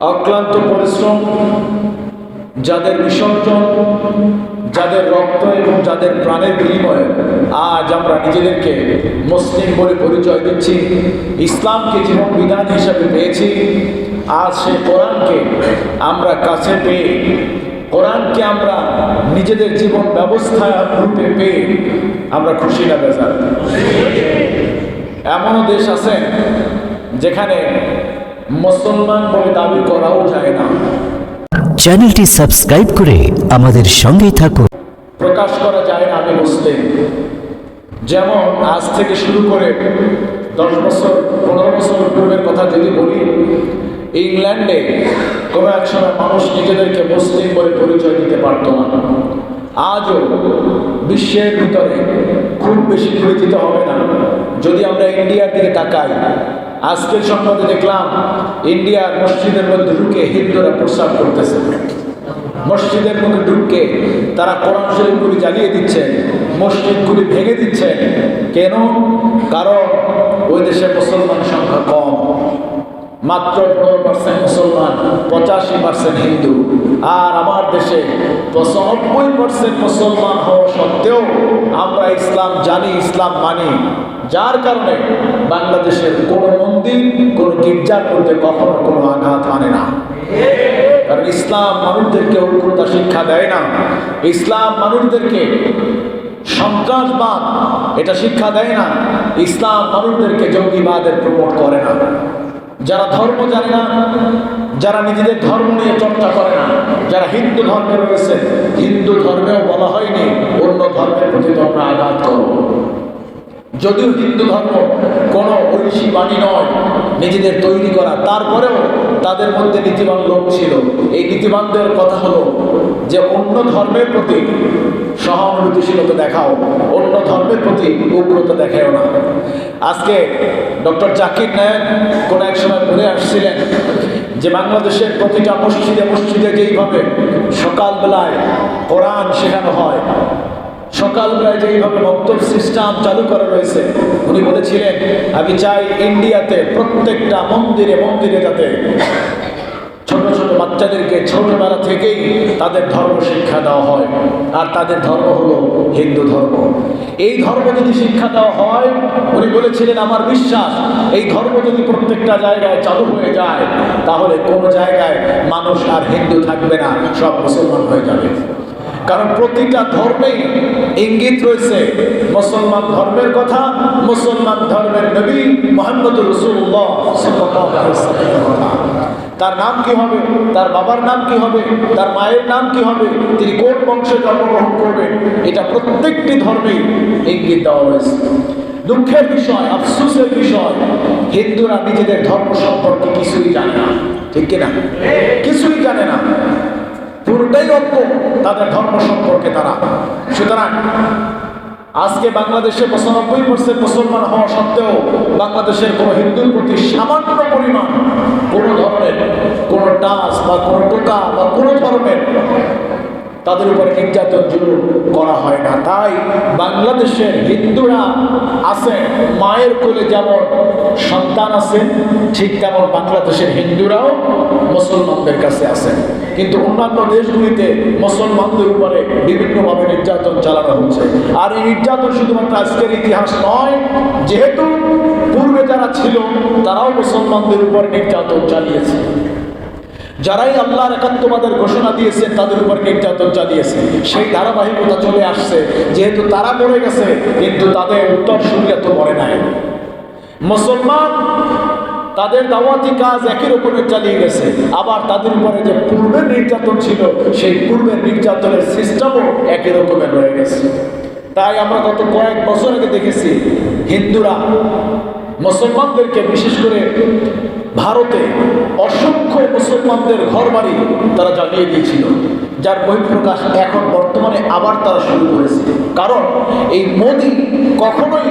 অক্লান্ত পরিশ্রম, যাদের বিসর্জন, যাদের রক্ত এবং যাদের প্রাণের বিনিময়ে আজ আমরা নিজেদেরকে মুসলিম বলে পরিচয় দিচ্ছি, ইসলামকে জীবন বিধান হিসাবে পেয়েছি। আজ সে কোরআনকে আমরা কাছে পেয়ে, কোরআনকে আমরা নিজেদের জীবন ব্যবস্থা রূপে পেয়ে আমরা খুশি না বেজার? এমনও দেশ আছে যেখানে মুসলমান বলে দাবি করাও যায় না। চ্যানেলটি সাবস্ক্রাইব করে আমাদের সঙ্গেই থাকুন। প্রকাশ করা যায় না আমি মুসলিম। যেমন আজ থেকে শুরু করে দশ বছর পনেরো বছর পূর্বের কথা যদি বলি ইংল্যান্ডে কোনো এক সময় মানুষ নিজেদেরকে মুসলিম বলে পরিচয় দিতে পারত না। আজও বিশ্বের ভিতরে খুব বেশি পরিচিত হবে না। যদি আমরা ইন্ডিয়ার দিকে তাকাই আজকের সংবাদে দেখলাম ইন্ডিয়ার মসজিদের মধ্যে ঢুকে হিন্দুরা প্রস্রাব করতেছে। মসজিদের মধ্যে ঢুকে তারা কোরআন শরীফগুলি জ্বালিয়ে দিচ্ছে, মসজিদগুলি ভেঙে দিচ্ছে। কেন? কারণ ওই দেশে মুসলমান সংখ্যা কম। মাত্র পনেরো পার্সেন্ট মুসলমান পঁচাশি পার্সেন্ট হিন্দু। আর আমার দেশে পঁচানব্বই পার্সেন্ট মুসলমান হওয়া সত্ত্বেও আমরা ইসলাম জানি, ইসলাম মানি। যার কারণে বাংলাদেশের কোনো মন্দির, কোনো গির্জার মধ্যে কখনো কোনো আঘাত মানে না। কারণ ইসলাম মানুষদেরকে উগ্রতা শিক্ষা দেয় না। ইসলাম মানুষদেরকে সন্ত্রাসবাদ, এটা শিক্ষা দেয় না। ইসলাম মানুষদেরকে জঙ্গিবাদের প্রমোট করে না। যারা ধর্ম জানে না, যারা নিজেদের ধর্ম নিয়ে চর্চা করে না, যারা হিন্দু ধর্মে রয়েছে, হিন্দু ধর্মেও বলা হয়নি, অন্য ধর্মের প্রতি তোমরা আঘাত করো। যদিও হিন্দু ধর্ম কোনো ঐশী বাণী নয় নিজেদের তৈরি করা, তারপরেও তাদের মধ্যে নীতিবান লোক ছিল। এই নীতিবানদের কথা হলো যে অন্য ধর্মের প্রতি সহানুভূতিশীলতা দেখাও, অন্য ধর্মের প্রতি উগ্রতা দেখাও না। আজকে ডক্টর জাকির নায়ক কোনো এক সময় বলে আসছিলেন যে বাংলাদেশের প্রতিটা মসজিদে মসজিদে যেইভাবে সকালবেলায় কোরআন শেখানো হয় সকালবেলায় যেইভাবে বক্তব্য সিস্টেম চালু করা রয়েছে, উনি বলেছিলেন, আমি চাই ইন্ডিয়াতে প্রত্যেকটা মন্দিরে মন্দিরে যাতে ছোট ছোট বাচ্চাদেরকে ছোটবেলা থেকেই তাদের ধর্ম শিক্ষা দেওয়া হয়। আর তাদের ধর্ম হলো হিন্দু ধর্ম। এই ধর্ম যদি শিক্ষা দেওয়া হয়, উনি বলেছিলেন, আমার বিশ্বাস, এই ধর্ম যদি প্রত্যেকটা জায়গায় চালু হয়ে যায়, তাহলে কোনো জায়গায় মানুষ আর হিন্দু থাকবে না, সব মুসলমান হয়ে যাবে। কারণ প্রতিটা ধর্মেই ইঙ্গিত রয়েছে। মুসলমান ধর্মের কথা, মুসলমান ধর্মের নবী মোহাম্মদ রসুল্লাহ কথা। তার নাম কি হবে? তার বাবার নাম কি হবে? তার মায়ের নাম কি হবে? তিনি কোন বংশে জন্মগ্রহণ করবেন? এটা প্রত্যেকটি ধর্মেই ইঙ্গিত দেওয়া হয়েছে। দুঃখের বিষয়, আফসোসের বিষয়, হিন্দুরা নিজেদের ধর্ম সম্পর্কে কিছুই জানে না। ঠিক কিনা? কিছুই জানে না। পুরোটাই অজ্ঞ তাদের ধর্ম সম্পর্কে তারা। সুতরাং, আজকে বাংলাদেশে পঁচানব্বই পার্সেন্ট মুসলমান হওয়া সত্ত্বেও বাংলাদেশের কোনো হিন্দুর প্রতি সামান্য পরিমাণ কোনো ধরনের কোনো টাচ বা কোনো টোকা বা কোনো ধরনের তাদের উপর নির্যাতন জুলুম করা হয় না। তাই বাংলাদেশের হিন্দুরা আছে, মায়ের কোলে যেমন সন্তান আছে, ঠিক তেমন বাংলাদেশের হিন্দুরাও মুসলমানদের কাছে আছে। কিন্তু অন্যান্য দেশগুলিতে মুসলমানদের উপরে বিভিন্নভাবে নির্যাতন চালানো হচ্ছে। আর এই নির্যাতন শুধুমাত্র আজকের ইতিহাস নয়, যেহেতু পূর্বে যারা ছিল, তারাও মুসলমানদের উপর নির্যাতন চালিয়েছে। যারাই আল্লাহর একাত্মবাদের ঘোষণা দিয়েছেন তাদের উপর নির্যাতন চালিয়েছে। সেই ধারাবাহিকতা চলে আসছে। যেহেতু তারা মরে গেছে, কিন্তু তাদের উত্তর সুরিয়া তো মরে নাই। মুসলমান তাদের দাওয়াতি কাজ একই রকমের চালিয়ে গেছে। আবার তাদের উপরে যে পূর্বের নির্যাতন ছিল, সেই পূর্বের নির্যাতনের সিস্টেমও একই রকমের রয়ে গেছে। তাই আমরা গত কয়েক বছর আগে দেখেছি, হিন্দুরা মুসলমানদেরকে বিশেষ করে ভারতে অসংখ্য মুসলমানদের ঘর বাড়ি তারা জ্বালিয়ে দিয়েছিল। যার বহিঃপ্রকাশ এখন বর্তমানে আবার তারা শুরু করেছে। কারণ এই মোদি কখনোই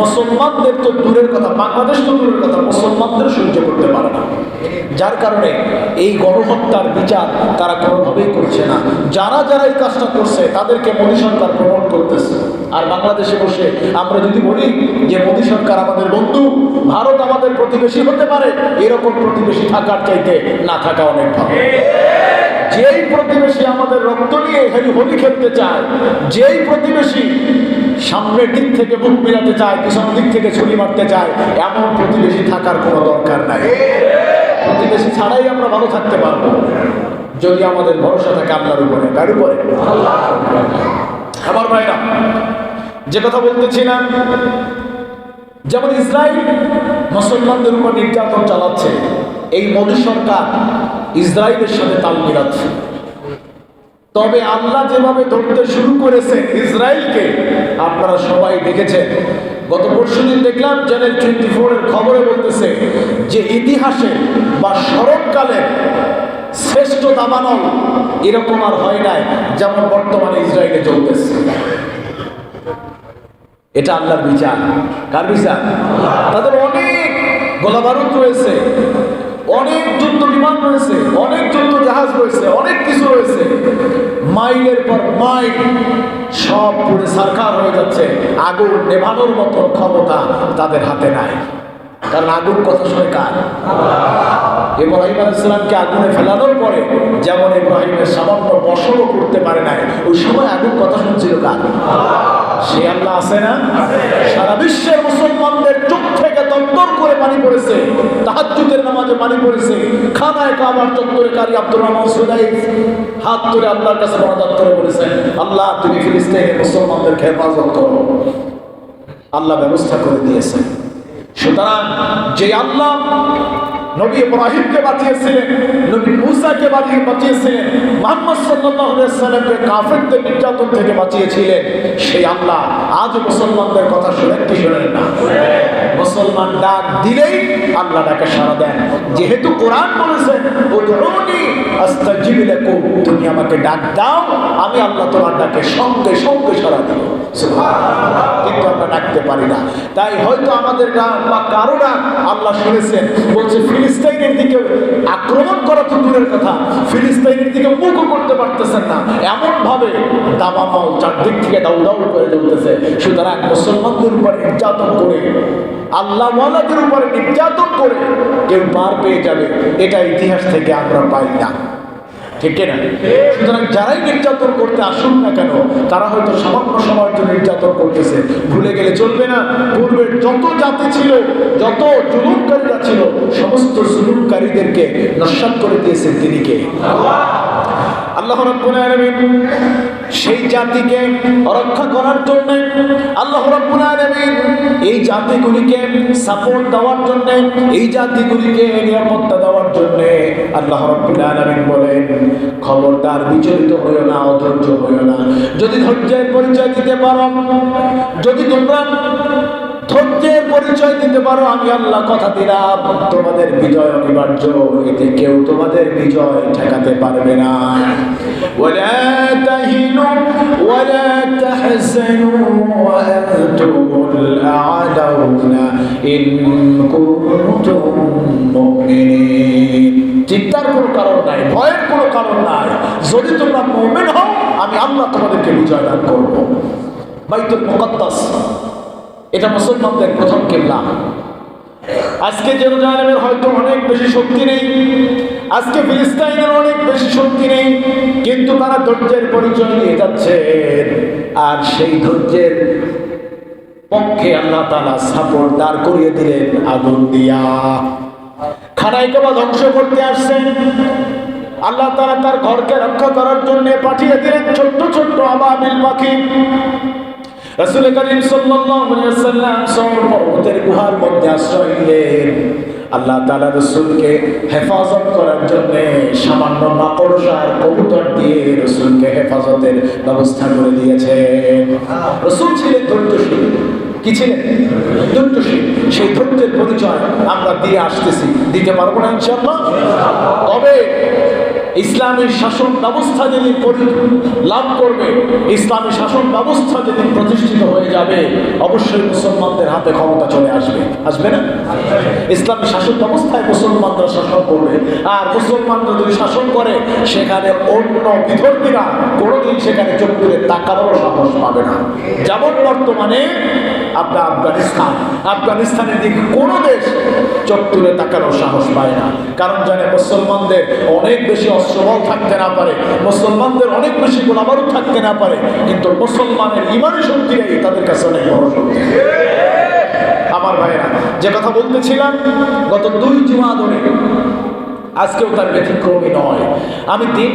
মুসলমানদের তো দূরের কথা, বাংলাদেশ তো দূরের কথা, মুসলমানদের সহ্য করতে পারে না। যার কারণে এই গণহত্যার বিচার তারা কোনোভাবেই করছে না। যারা যারা এই কাজটা করছে, তাদেরকে মোদী সরকার প্রমোট করতেছে। আর বাংলাদেশে বসে আমরা যদি বলি যে, মোদী সরকার আমাদের বন্ধু, ভারত আমাদের প্রতিবেশী হতে পারে, এরকম প্রতিবেশী থাকার চাইতে না থাকা অনেক ভালো। যেই প্রতিবেশী আমাদের রক্ত নিয়ে হেলি হোলি খেলতে চায়, যেই প্রতিবেশী সামনের দিক থেকে বুক মিলাতে চায় পিছন দিক থেকে ছুরি মারতে চায়, এমন প্রতিবেশী থাকার কোনো দরকার নাই। প্রতিবেশী ছাড়াই আমরা ভালো থাকতে পারব, যদি আমাদের ভরসা থাকে আপনার উপরে, কার উপরে? আমার ভাইরা, যে কথা বলতেছিলাম, যেমন ইসরায়েল মুসলমানদের উপর নির্যাতন চালাচ্ছে, এই মোদী সরকার ইসরায়েলের সাথে তাল মিলাচ্ছে। তবে আল্লাহ যেভাবে ধরতে শুরু করেছে ইসরায়েলকে আপনারা সবাই দেখেছেন। গত পরশু দিন দেখলাম চ্যানেল টোয়েন্টি ফোরের খবরে বলতেছে যে ইতিহাসে বা স্মরণকালে শ্রেষ্ঠ দাবানল এরকম আর হয় নাই যেমন বর্তমানে ইসরায়েলে চলতেছে। এটা আল্লাহর বিচার। কার বিচার? তাদের অনেক গোলাবারুদ রয়েছে। অনেক যুদ্ধ বিমান রয়েছে, অনেক যুদ্ধ জাহাজ রয়েছে, অনেক কিছু রয়েছে। মাইলের পর মাইল সব পুরে সারকার হয়ে যাচ্ছে। আগুন নেভানোর মতো ক্ষমতা তাদের হাতে নাই। কারণ আগুন কথা শুনে কার? ইব্রাহিম আলাইসালামকে আগুনে ফেলানোর পরে যেমন ইব্রাহিমের সামান্য বসনও করতে পারে নাই, ওই সময় আগুন কথা শুনছিল কার? সে আল্লাহ আছে না? সারা বিশ্বের মুসলমানদের চোখ থেকে দপ্তর করে পানি পড়েছে তাহাজ্জুদের নামাজে পানি পড়েছে খানায় কাবার চত্বরে কারি আব্দুর রহমান সুদাই হাত তুলে আল্লাহর কাছে মনাজাত করে বলেছেন আল্লাহ, তুমি ফিলিস্তিনের মুসলমানদেরকে হেফাজত করো। আল্লাহ ব্যবস্থা করে দিয়েছেন সুতরাং যে আল্লাহ নবী ইব্রাহিমকে বাঁচিয়েছিলেন নবী মুসাকে বাঁচিয়ে বাঁচিয়েছিলেন মোহাম্মদ সাল্লামকে কাফেরদের নির্যাতন থেকে বাঁচিয়েছিলেন। সেই আল্লাহ আজ মুসলমানদের কথা শুনেন কি শুনেন না। মুসলমান ডাক দিলেই আল্লাহ ডাকে সাড়া দেন। যেহেতু কোরআন বলেছেন তুমি আমাকে ডাক দাও, আমি আল্লাহ তোমার ডাকে সঙ্গে সঙ্গে সাড়া দিব। কিন্তু আমরা ডাকতে পারি না। তাই হয়তো আমাদের ডাক বা কারও ডাক আল্লাহ শুনেছেন, বলছে ফিলিস্তাইনের দিকে আক্রমণ করা তো দূরের কথা ফিলিস্তাইনের দিকে মুখও করতে পারতেছেন না। এমন ভাবে দাবামাল চারদিক থেকে দাউ দাউ করে চলতেছে। সুতরাং মুসলমানদের উপর নির্যাতন করে আল্লাহ ওয়ালাদের উপরে নির্যাতন করে কেউ পার পেয়ে যাবে, এটা ইতিহাস থেকে আমরা পাই না। ঠিক না সুতরাং যারাই নির্যাতন করতে আসুন না কেন, তারা হয়তো সামান্য সময়ের জন্য নির্যাতন করতেছে। ভুলে গেলে চলবে না। পূর্বের যত জাতি ছিল, যত জুলুমকারীরা ছিল নস্বাত করে দিয়েছেন তিনি কে আল্লাহ রাব্বুল আলামিন সেই জাতিকে রক্ষা করার জন্য, আল্লাহ রাব্বুল আলামিন এই জাতিগুলিকে সাপোর্ট দেওয়ার জন্য, এই জাতিগুলিকে নিরাপত্তা দেওয়ার জন্য আল্লাহ রাব্বুল আলামিন বলেন, খবরদার, বিচলিত হইও না, অধৈর্য হইও না। যদি ধৈর্যের পরিচয় দিতে পারো, যদি তোমরা ধৈর্যের পরিচয় দিতে পারো আমি আল্লাহ কথা দিলাম তোমাদের বিজয় অনিবার্য এতে কেউ তোমাদের বিজয় ঠেকাতে পারবে না ولا تهنوا ولا تحزنوا وأنتم الأعلون إن كنتم مؤمنين চিন্তার কোনো কারণ নাই ভয়ের কোনো কারণ নাই যদি তোমরা মুমিন হও আমি আল্লাহ তোমাদেরকে বিজয় দান করবো বাইতুল মুকদ্দাস এটা মুসলমানদের প্রথম কেবলা। আজকে জেরুজালেমের হয়তো অনেক বেশি শক্তি নেই, আজকে ফিলিস্তাইনের অনেক বেশি শক্তি নেই, কিন্তু তারা ধৈর্যের পরিচয় নিয়ে যাচ্ছে আর সেই ধৈর্যের পক্ষে আল্লাহ তালা সাপোর্ট দাঁড় করিয়ে দিলেন, আগুন দিয়া। খানায় কেবা ধ্বংস করতে আসছেন, আল্লাহ তারা তার ঘরকে রক্ষা করার জন্য পাঠিয়ে দিলেন ছোট্ট ছোট্ট আবাবিল পাখি রাসূল করিম সাল্লাল্লাহু আলাইহি ওয়াসাল্লাম সওর পর্বতের গুহার মধ্যে আশ্রয় নিলেন। আল্লাহ তাআলা রাসূলকে হেফাজত করার জন্য সামান্য মাকড়সার কবুতর দিয়ে রাসূলকে হেফাজতের ব্যবস্থা করে দিয়েছেন। রাসূল ছিলেন ধৈর্যশীল। কি ছিলেন? ধৈর্যশীল। সেই ধৈর্যের পরিচয় আমরা দিয়ে আসতেছি। দিতে পারব না ইনশাআল্লাহ? তবে ইসলামী শাসন ব্যবস্থা যদি লাভ করবে ইসলামী শাসন ব্যবস্থা যেদিন প্রতিষ্ঠিত হয়ে যাবে, অবশ্যই মুসলমানদের হাতে ক্ষমতা চলে আসবে। আসবে না? ইসলামী শাসন ব্যবস্থায় মুসলমানরা শাসন করবে। আর মুসলমানরা যদি শাসন করে, সেখানে অন্য বিধর্মীরা কোনোদিন সেখানে চোখ তুলে তাকানোর সাহস পাবে না। যেমন বর্তমানে আপনার আফগানিস্তান। আফগানিস্তানের দিকে কোনো দেশ চোখ তুলে তাকানোর সাহস পায় না। কারণ জানে মুসলমানদের অনেক বেশি অস্ত্রবল থাকতে না পারে, মুসলমানদের অনেক বেশি গোলাবারুদ থাকতে না পারে, কিন্তু মুসলমানের ইমানি শক্তিটাই তাদের কাছে অনেক বড় শক্তি। আমার ভাইরা যে কথা বলতেছিলাম গত দুই জুমা ধরে, আজকেও তার ব্যতিক্রমী নয়। আমি দিন